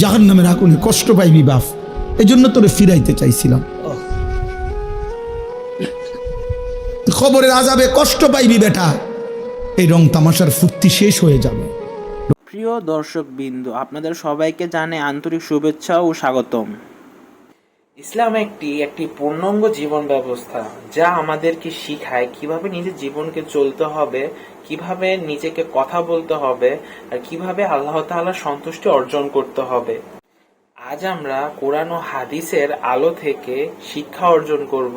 জাহান নামের আগুনে কষ্ট পাইবি বাপ। এই জন্য তোরে ফিরাইতে চাইছিলাম। খবরের আজাবে কষ্ট পাইবি বেটা। এই রং তামাশার ফুর্তি শেষ হয়ে যাবে। প্রিয় দর্শক বিন্দু আপনাদের সবাইকে জানে আন্তরিক শুভেচ্ছা ও স্বাগতম। ইসলাম একটি একটি পূর্ণাঙ্গ জীবন ব্যবস্থা যা আমাদেরকে শিখায় কীভাবে নিজের জীবনকে চলতে হবে কীভাবে নিজেকে কথা বলতে হবে আর কীভাবে আল্লাহ তাআলার সন্তুষ্টি অর্জন করতে হবে। আজ আমরা কোরআন ও হাদিসের আলো থেকে শিক্ষা অর্জন করব,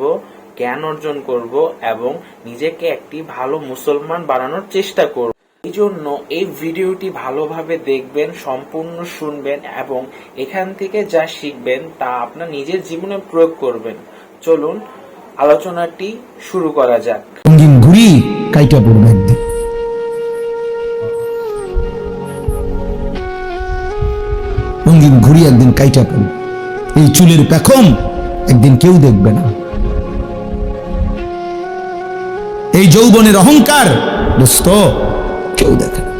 জ্ঞান অর্জন করব এবং নিজেকে একটি ভালো মুসলমান বানানোর চেষ্টা করব। এই জন্য এই ভিডিওটি ভালোভাবে দেখবেন, সম্পূর্ণ শুনবেন এবং এখান থেকে যা শিখবেন তা আপনার নিজের জীবনে প্রয়োগ করবেন। চলুন, আলোচনাটি শুরু করা যাক। ঘুরি কাইটা পড়বে রঙিন ঘুরি একদিন কাইটা পড়বে এই চুলের পেখম একদিন কেউ দেখবে না। এই যৌবনের অহংকার দোস্ত কেউ দেখে না।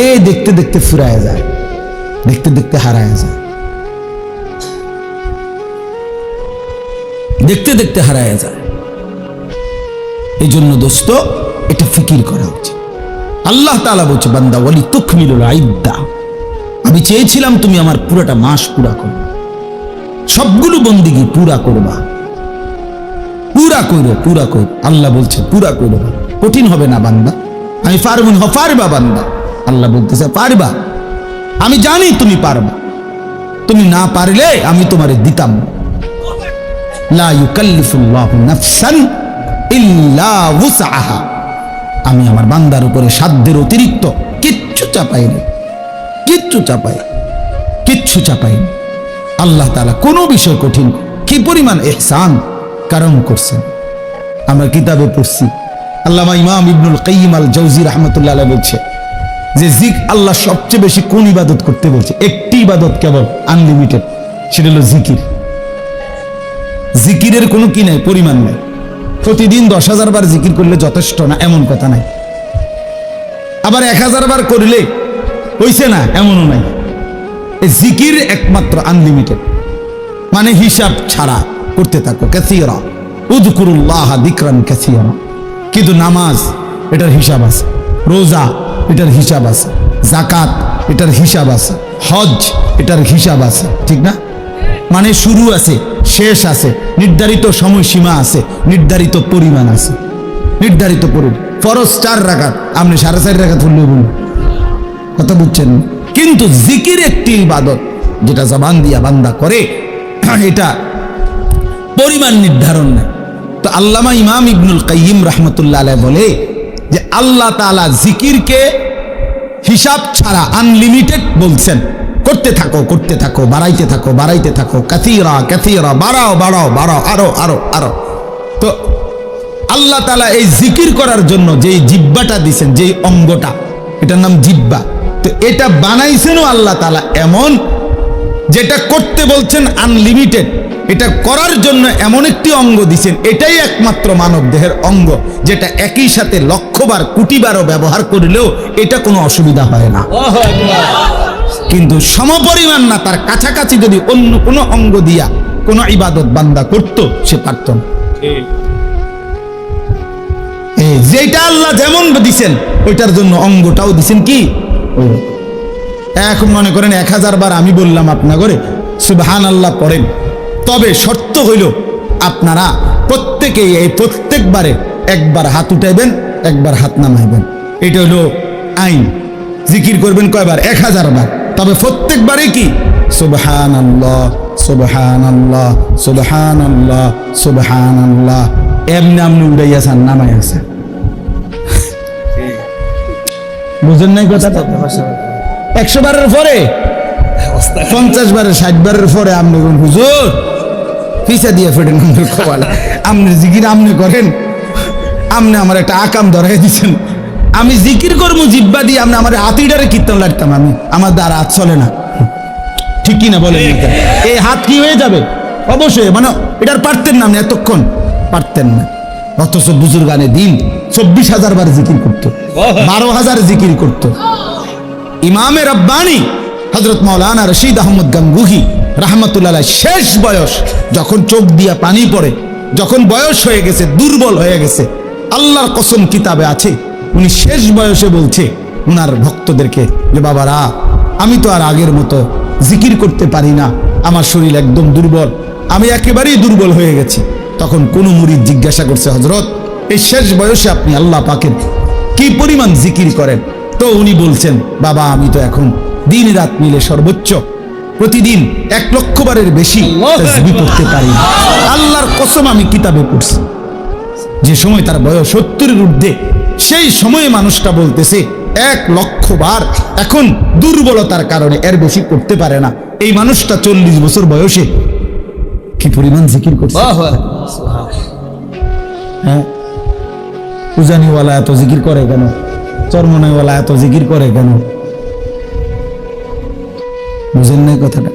এ দেখতে দেখতে ফুরায় যায়, দেখতে দেখতে হারায় যায়। দেখতে দেখতে হারায় যায়। এই জন্য দোস্ত এটা ফিকির করা উচিত। আল্লাহ তাআলা বলছে, বান্দা ওয়ালি তুকমিলুল আইদ্দা আমি চেয়েছিলাম তুমি আমার পুরোটা মাস পুরা করবে সবগুলো বন্দিগি পুরা করবা। পুরা করো, পুরা কর। আল্লাহ বলছে, পুরা করো কঠিন হবে না বান্দা। আমি পারব না, পারবা বান্দা। আল্লাহ বলতেছে, পারবা। আমি জানি তুমি পারবা। তুমি না পারলে আমি তোমারে দিতাম আমি আমার বান্দার উপরে সাধ্যের অতিরিক্ত কিচ্ছু চাপাই না কিচ্ছু চাপাই কিচ্ছু চাপাই আল্লাহ তাআলা কোনো বিষয় কঠিন কি পরিমাণ এহসান কারণ করছেন। আমরা কিতাবে পড়ছি, আল্লামা ইমাম ইবনুল কাইয়িম আল জৌজি রহমতুল্লাহ বলছে যে জিক আল্লাহ সবচেয়ে বেশি কোন ইবাদত করতে বলছে? একটি ইবাদত কেবল আনলিমিটেড সেটা হলো জিকির। জিকিরের কোনো কি নাই, পরিমাণ নাই। প্রতিদিন দশ হাজার বার জিকির করলে যথেষ্ট না, এমন কথা নাই। আবার এক হাজার বার করলে হইছে না, এমনও নাই। জিকির একমাত্র আনলিমিটেড মানে হিসাব ছাড়া করতে থাকো ক্যাসিয়রা উদকুরুল্লাহ দিকরান ক্যাসিয়রা কিন্তু নামাজ, এটার হিসাব আছে। রোজা, এটার হিসাব আছে। জাকাত এটার হিসাব আছে। হজ, এটার হিসাব আছে। ঠিক না? মানে শুরু আছে, শেষ আছে। নির্ধারিত সময়সীমা আছে, নির্ধারিত পরিমাণ আছে। নির্ধারিত পরিমাণ ফরজ চার রাখাত আপনি সাড়ে চার রাখাত হলেও বলুন। কথা বুঝছেন? কিন্তু জিকির একটি ইবাদত, যেটা জবান দিয়া বান্দা করে, এটা পরিমাণ নির্ধারণ নেই। তো আল্লামা ইমাম ইবনুল কাইয়িম রহমতুল্লাহ আলাইহ বলে যে, আল্লাহ তাআলা জিকিরকে হিসাব ছাড়া আনলিমিটেড বলছেন। করতে থাকো করতে থাকো, বাড়াইতে থাকো বাড়াইতে থাকো কাথিরা কাথিরা বাড়াও বাড়াও বাড়াও, আরও আরও আরও। তো আল্লাহ তালা এই জিকির করার জন্য যেই জিব্বাটা দিছেন, যেই অঙ্গটা, এটার নাম জিব্বা তো এটা বানাইছেনও আল্লাহ তালা এমন যেটা করতে বলছেন আনলিমিটেড এটা করার জন্য এমন একটি অঙ্গ দিছেন এটাই একমাত্র মানব দেহের অঙ্গ যেটা একই সাথে লক্ষবার কোটিবারও ব্যবহার করলেও এটা কোনো অসুবিধা হয় না। কিন্তু সমপরিমাণ না তার কাছাকাছি যদি অন্য কোনো অঙ্গ দিয়া কোনো ইবাদত বান্দা করত সে পারত না। যেটা আল্লাহ যেমন দিছেন ওইটার জন্য অঙ্গটাও দিছেন কি। এখন মনে করেন এক হাজার বার আমি বললাম আপনা করে সুবহান আল্লাহ পড়েন। তবে শর্ত হইল, আপনারা প্রত্যেকেই এই প্রত্যেকবারে একবার হাত উঠাইবেন, একবার হাত নামাইবেন। এটা হলো আইন। জিকির করবেন কয়বার? এক হাজার বার। তবে প্রত্যেকবারে কি? সুবহান আল্লাহ সুবহান আল্লাহ সুবহান আল্লাহ সুবহান আল্লাহ এমনি আপনি উড়াইয়াছেন নামাইয়াছেন বুঝেন নাই কথাটা একশো বারের পরে? পঞ্চাশ বারের, ষাট বারের পরে আপনি বলুন, হুজুর, পিছা দিয়ে ফেটেন আমাদের আপনি জিকির আপনি করেন। আপনি আমার একটা আকাম ধরাই দিচ্ছেন আমি জিকির করব, জিব্বা দিয়ে আপনি আমার হাতিটারে কীর্তন লাগতাম আমি। আমার দ্বারা হাত চলে না। ঠিক কি না বলেন এটা? এই হাত কি হয়ে যাবে? অবশ্যই মানে এটার পারতেন না আপনি এতক্ষণ। পারতেন না। অথচ বুজুর গানে দিন চব্বিশ হাজার বার জিকির করতো বারো হাজার জিকির করতো। ইমামে রব্বানি হজরত মৌলানা রশিদ আহমদ গাঙ্গুহি রাহমাতুল্লাহ শেষ বয়স যখন চোখ দিয়া পানি পড়ে যখন বয়স হয়ে গেছে দুর্বল হয়ে গেছে আল্লাহর কসম কিতাবে আছে উনি শেষ বয়সে বলছে উনার ভক্তদেরকে যে বাবারা আমি তো আর আগের মতো জিকির করতে পারি না আমার শরীর একদম দুর্বল আমি একেবারেই দুর্বল হয়ে গেছি। তখন কোন মুরিদ জিজ্ঞাসা করছে হজরত এই শেষ বয়সে আপনি আল্লাহ পাকেন কি পরিমাণ জিকির করেন? তো উনি বলছেন বাবা আমি তো এখন দিন রাত মিলে সর্বোচ্চ প্রতিদিন এক লক্ষ বারের বেশি পড়তে পারি আল্লাহর কসম আমি কিতাবে পড়ছি। যে সময় তার বয়স সত্তরের ঊর্ধ্বে সেই সময়ে মানুষটা বলতেছে এক লক্ষ বার এখন দুর্বলতার কারণে এর বেশি করতে পারে না। এই মানুষটা চল্লিশ বছর বয়সে কি পরিমাণ জিকির করছে? হ্যাঁ? উজানিওয়ালা এত জিকির করে কেন? চরমনাইওয়ালা এত জিকির করে কেন? বুঝেন নাই কথাটা?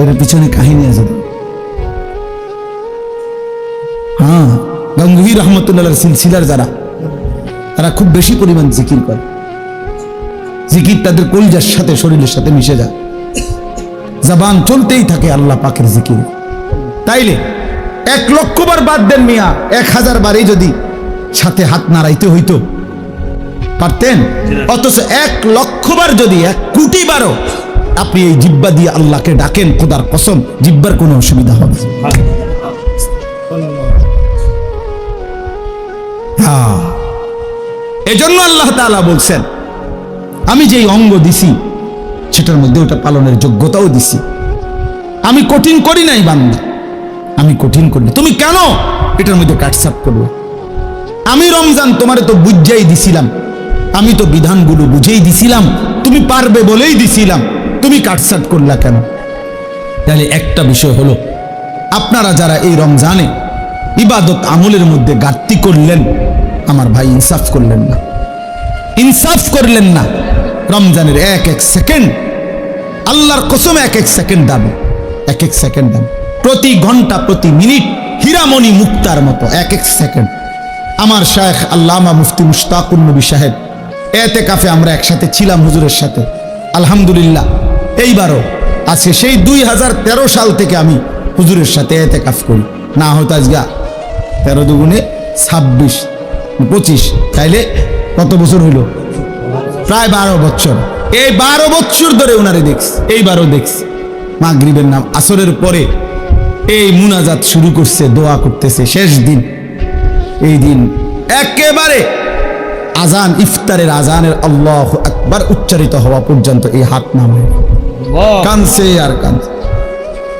এর পিছনে কাহিনী আছে হ্যাঁ গঙ্গভীর রহমতুল্লাহ সিলসিলার যারা তারা খুব বেশি পরিমাণ জিকির করে। জিকির তাদের কলজার সাথে শরীরের সাথে মিশে যায়। জবান চলতেই থাকে আল্লাহ পাকের জিকির। তাইলে এক লক্ষ বার বাদ দেন মিয়া, এক হাজার বারই যদি সাথে হাত নাড়াইতে হইতো। পারতেন? অথচ এক লক্ষ বার যদি, এক কোটি বারও আপনি এই জিব্বা দিয়ে আল্লাহকে ডাকেন, খোদার কসম, জিব্বার কোনো অসুবিধা হবে। হ্যাঁ। এজন্য আল্লাহ তাআলা বলছেন, আমি যেই অঙ্গ দিছি, সেটার মধ্যে ওটা পালনের যোগ্যতাও দিছি। আমি কঠিন করি নাই বান্দা। আমি কঠিন করি তুমি কেন? এটার মধ্যে কাটসাপ করব আমি রমজান তোমারে তো বুঝাই দিছিলাম। আমি তো বিধানগুলো বুঝেই দিছিলাম। তুমি পারবে বলেই দিছিলাম। তুমি কাটসাট করলা কেন? তাহলে একটা বিষয় হলো, আপনারা যারা এই রমজানে ইবাদত আমলের মধ্যে গাত্তি করলেন, আমার ভাই ইনসাফ করলেন না। ইনসাফ করলেন না। রমজানের এক এক সেকেন্ড, আল্লাহর কসম এক এক সেকেন্ড দাম এক এক সেকেন্ড দাম প্রতি ঘণ্টা, প্রতি মিনিট হীরামণি মুক্তার মতো, এক এক সেকেন্ড। আমার শায়েখ আল্লামা মুফতি মুশতাকুর নবী সাহেব এতে কাফে আমরা একসাথে ছিলাম হুজুরের সাথে। আলহামদুলিল্লাহ, এইবারও আছে সেই দুই হাজার তেরো সাল থেকে আমি হুজুরের সাথে এতে কাফ করি। না হয়তো আজগা তেরো দুগুণে ছাব্বিশ, পঁচিশ, তাইলে কত বছর হইল? প্রায় বারো বছর। এই বারো বছর ধরে ওনারে দেখছি, এইবারও দেখছি। মাগরিবের নাম, আসরের পরে এই মুনাজাত শুরু করছে দোয়া করতেছে শেষ দিন। এই দিন একেবারে আজান ইফতারের আজানের আল্লাহ একবার উচ্চারিত হওয়া পর্যন্ত এই হাত নামে কানছে আর কানছে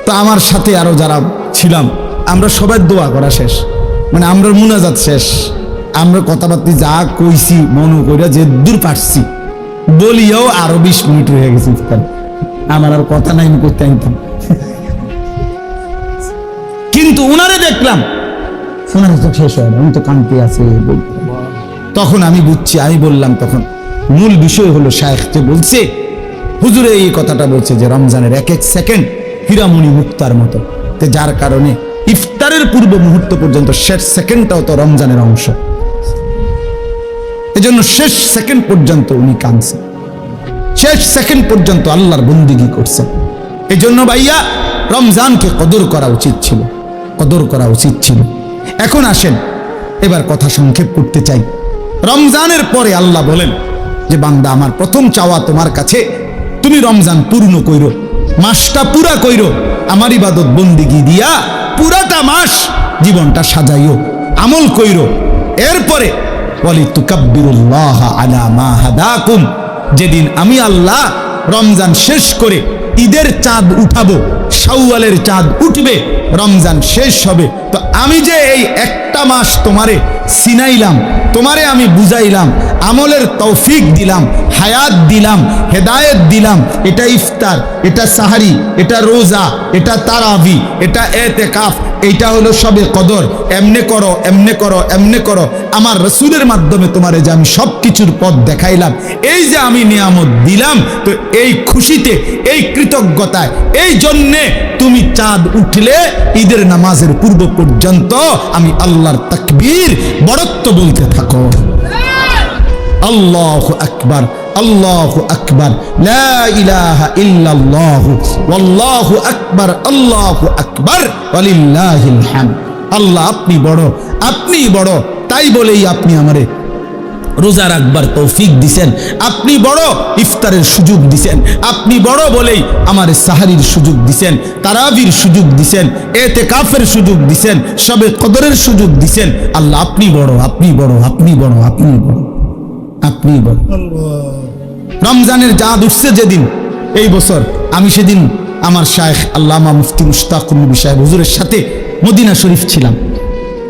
তো আমার সাথে আরও যারা ছিলাম আমরা সবাই দোয়া করা শেষ। মানে আমরা মুনাজাত শেষ। আমরা কথাবার্তা যা কইছি মনে কইরা যে দূর পারছি বলিয়াও আরও বিশ মিনিট হয়ে গেছে ইফতার। আমার আর কথা নাই করতে আনতাম কিন্তু উনারে দেখলাম। ওনার তো শেষ হয় না উনি তো কান্তি আছে তখন আমি বুঝছি আমি বললাম তখন মূল বিষয় হলো শায়েখ যে বলছে হুজুরে এই কথাটা বলছে যে রমজানের এক এক সেকেন্ড হীরামণি মুক্তার মতো তো যার কারণে ইফতারের পূর্ব মুহূর্ত পর্যন্ত শেষ সেকেন্ডটাও তো রমজানের অংশ। এজন্য শেষ সেকেন্ড পর্যন্ত উনি কাঁদছেন শেষ সেকেন্ড পর্যন্ত আল্লাহর বন্দিগি করছেন এজন্য ভাইয়া রমজানকে কদর করা উচিত ছিল। কদর করা উচিত ছিল। এখন আসেন, এবার কথা সংক্ষেপ করতে চাই। রমজানের পরে আল্লাহ বলেন যে, বান্দা, আমার প্রথম চাওয়া তোমার কাছে। তুমি রমজান পূর্ণ কইরো, মাসটা পুরা কইরো, আমার ইবাদত বন্দিগি দিয়া পুরাটা মাস জীবনটা সাজাইও, আমল কইরো। এরপরে বলি তুকাব্বিরুল্লাহ আলা যেদিন আমি আল্লাহ রমজান শেষ করে ঈদের চাঁদ উঠাবো, শাওয়ালের চাঁদ উঠবে রমজান শেষ হবে। তো আমি যে এই একটা মাস তোমারে সিনাইলাম, তোমারে আমি বুঝাইলাম, আমলের তৌফিক দিলাম, হায়াত দিলাম, হেদায়েত দিলাম, এটা ইফতার, এটা সাহারি, এটা রোজা, এটা তারাবি, এটা এতেকাফ, এইটা হলো সবে কদর, এমনে করো এমনে করো এমনে করো। আমার রসুলের মাধ্যমে তোমারে যে আমি সব কিছুর পথ দেখাইলাম, এই যে আমি নিয়ামত দিলাম, তো এই খুশিতে, এই কৃতজ্ঞতায়, এই জন্যে তুমি চাঁদ উঠলে ঈদের নামাজের পূর্ব পর্যন্ত আমি আল্লাহর তাকবীর বড়ত্ব বলতে থাকো। আল্লাহ আকবার আল্লাহ আকবার ওয়াল্লাহু আকবার, আল্লাহু আকবার আল্লাহ আপনি বড় আপনি বড়, তাই বলেই আপনি আমারে রোজা রাখবার তৌফিক দিছেন। আপনি বড় ইফতারের সুযোগ দিছেন। আপনি বড় বলেই আমার সাহারির সুযোগ দিছেন, তারাবির সুযোগ দিছেন এতে কাফের সুযোগ দিছেন, সবে কদরের সুযোগ দিছেন। আল্লাহ, আপনি বড় আপনি বড় আপনি বড় আপনি বড় আপনি বড়। রমজানের চাঁদ উঠছে যেদিন, এই বছর। আমি সেদিন আমার শায়েখ আল্লামা মুফতি মুশতাকুর নবী সাহেব হুজুরের সাথে মদিনা শরীফ ছিলাম।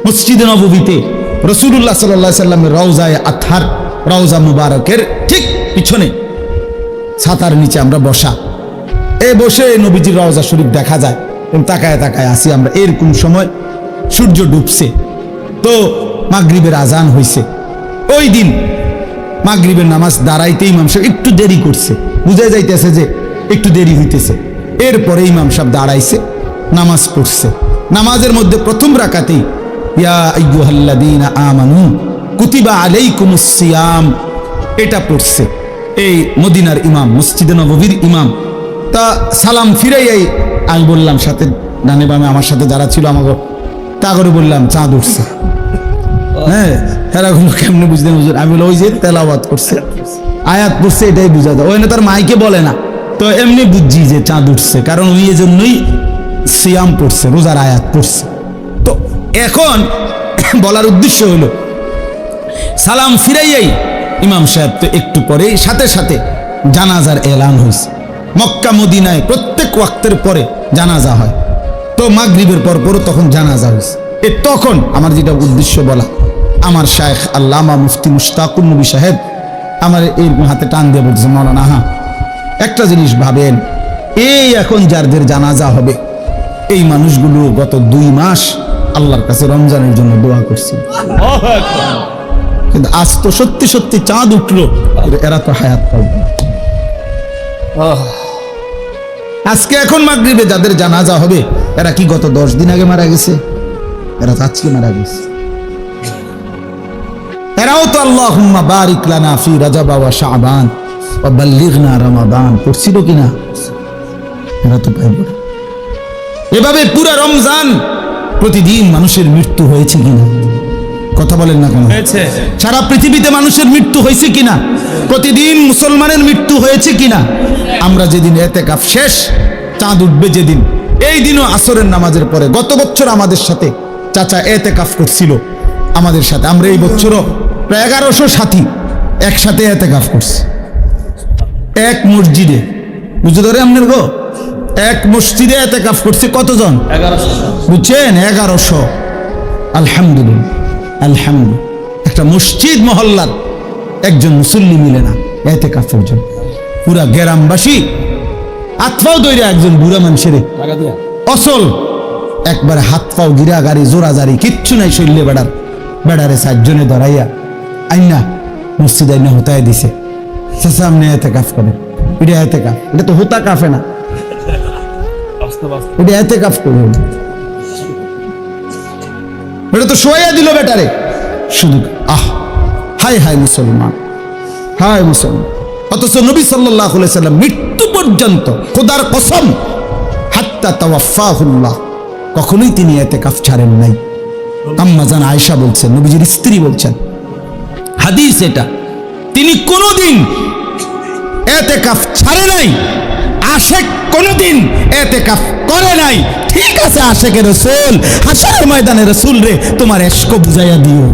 মসজিদে নববীতে রসুল্লাহ সাল্লাহ সাল্লামের রওজায় আথার, রওজা মুবারকের ঠিক পিছনে ছাতার নিচে আমরা বসা। এ বসে নবীজির রওজা শরীফ দেখা যায় এবং তাকায় তাকায় আসি আমরা। এরকম সময় সূর্য ডুবছে, তো মাগরিবের আজান হইছে। ওই দিন মাগরিবের নামাজ দাঁড়াইতে ইমাম সাহেব একটু দেরি করছে। বুঝা যাইতেছে যে একটু দেরি হইতেছে। এরপরে ইমাম সাহেব দাঁড়াইছে, নামাজ পড়ছে। নামাজের মধ্যে প্রথম রাকাতেই ইয়া আইয়ুহাল্লাযীনা আমানু কুতিবা আলাইকুমুস সিয়াম। এটা পড়ছে এই মদিনার ইমাম, মসজিদে নববীর ইমাম। তা সালাম ফিরাইয়াই আমি বললাম, সাথে ডানে বামে আমার সাথে যারা ছিল আমাকে তা করে বললাম, চাঁদ উঠছে। হ্যাঁ এরাগুলো কেমনে বুঝলেন আমি বলি ওই যে তেলাওয়াত করছে। আয়াত পড়ছে, এটাই বুঝা যায়। ওই না তার মাইকে বলে না। তো এমনি বুঝছি যে চাঁদ উঠছে, কারণ উনি এই জন্যই সিয়াম পড়ছে, রোজার আয়াত পড়ছে। এখন বলার উদ্দেশ্য হলো, সালাম ফিরাইয়াই ইমাম সাহেব তো একটু পরেই সাথে সাথে জানাজার এলান হয়েছে। মক্কা, মদিনায় প্রত্যেক ওয়াক্তের পরে জানাজা হয়। তো মাগরিবের পর পরও তখন জানাজা হয়েছে। এ তখন আমার যেটা উদ্দেশ্য বলা, আমার শায়েখ আল্লামা মুফতি মুশতাকুর নবী সাহেব আমার এই হাতে টান দিয়ে বলছে, মৌলানা হ্যাঁ একটা জিনিস ভাবেন, এই এখন যাদের জানাজা হবে, এই মানুষগুলো গত দুই মাস আল্লাহর কাছে রমজানের জন্য দোয়া করছিল কিন্তু আজ তো সত্যি সত্যি চাঁদ উঠল এরা তো হায়াত পাবে আজকে এখন মাগরিবে যাদের জানাজা হবে এরা কি গত দশ দিন আগে মারা গেছে? এরা তো আজকে মারা গেছে। এরাও তো আল্লাহ বারিক লানা ফি ওয়া শাবান ওয়া বাল্লিগনা রমাদান। পড়ছিল কিনা? এরা তো পাইব এভাবে পুরা রমজান প্রতিদিন মানুষের মৃত্যু হয়েছে কিনা? কথা বলেন না কেন? সারা পৃথিবীতে মানুষের মৃত্যু হয়েছে কিনা? প্রতিদিন মুসলমানের মৃত্যু হয়েছে কিনা? আমরা যেদিন এতে কাপ শেষ চাঁদ উঠবে যেদিন। এই দিনও আসরের নামাজের পরে। গত বছর আমাদের সাথে চাচা এতে কাফ করছিল। আমাদের সাথে। আমরা এই বছরও প্রায় এগারোশো সাথী একসাথে এতে কাফ করছি। এক মসজিদে। বুঝতে ধরে আপনার গো? এক মসজিদে এতে কাফ করছে কতজন? বুঝছেন? এগারোশো। আলহামদুলিল্লাহ। আলহামদুলিল্লাহ। একটা মসজিদ মহল্লার একজন মুসল্লি মিলে না এতে কাফের জন্য। পুরা গ্রামবাসী আতফাও দৈরে একজন বুড়া মানুষের অসল। একবারে হাত পাও গিরা গাড়ি জোড়া জারি কিচ্ছু নাই শৈল্যে বেড়ার। বেড়ারে সাতজনে ধরাইয়া আইনা মসজিদ আইনা হতায় দিছে। সে সামনে এতে কাফ করে। এটা এতে কাফ এটা তো হোতা কাফে না। এতে করবে। এটা তো শোয়া দিল বেটারে। শুধু, আহ, হাই হাই মুসলমান হাই মুসলমান। অথচ নবী সাল্লাহ সাল্লাম মৃত্যু পর্যন্ত খোদার কসম, হাত্তা তাওয়াফাহুল্লাহ, কখনোই তিনি এতে কাফ ছাড়েন নাই। আম্মাজান আয়েশা বলছেন, নবীজির স্ত্রী বলছেন, হাদিস এটা, তিনি কোনোদিন এতে কাফ ছাড়ে নাই। আশেক কোনোদিন এতে কাফ করে নাই। ঠিক আছে, আশেকের রসুল। হাসার ময়দানে রসুল রে, তোমার এসকো বুঝাইয়া দিও।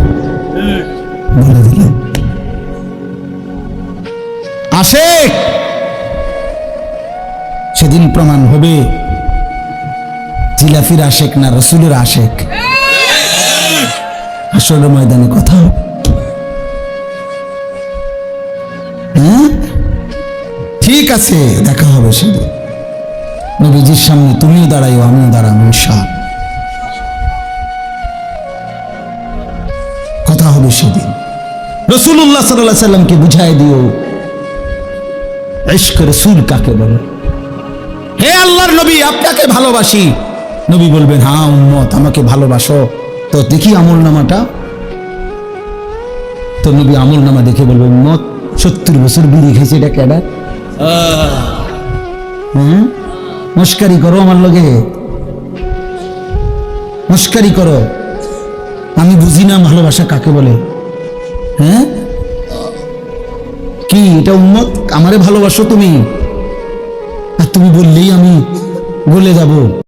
বলে দিলেন আশেক! সেদিন প্রমাণ হবে জিলাফির আশেক না রসুলের আশেক। হাসরের ময়দানে কথা হবে। হ্যাঁ? ঠিক আছে, দেখা হবে সেদিন নবীজির সামনে তুমিও দাঁড়াইও, আমিও দাঁড়াবো, ইনশাআল্লাহ। কথা হবে সেদিন রসুল্লাহ সাল্লাহ সাল্লামকে বুঝাই দিও রসুল কাকে বলে? হে আল্লাহর নবী, আপনাকে ভালোবাসি। নবী বলবেন হ্যাঁ উম্মত, আমাকে ভালোবাসো। তো দেখি আমল নামাটা। তো নবী আমল নামা দেখে বলবে, উম্মত, সত্তর বছর বিড়ি খাইছে, এটা কেডা? হ্যাঁ মস্কারি করো আমার লগে। মস্কারি করো। আমি বুঝি না ভালোবাসা কাকে বলে। হ্যাঁ? কি, এটা উন্মত আমারে ভালোবাসো তুমি? আর তুমি বললেই আমি বলে যাব।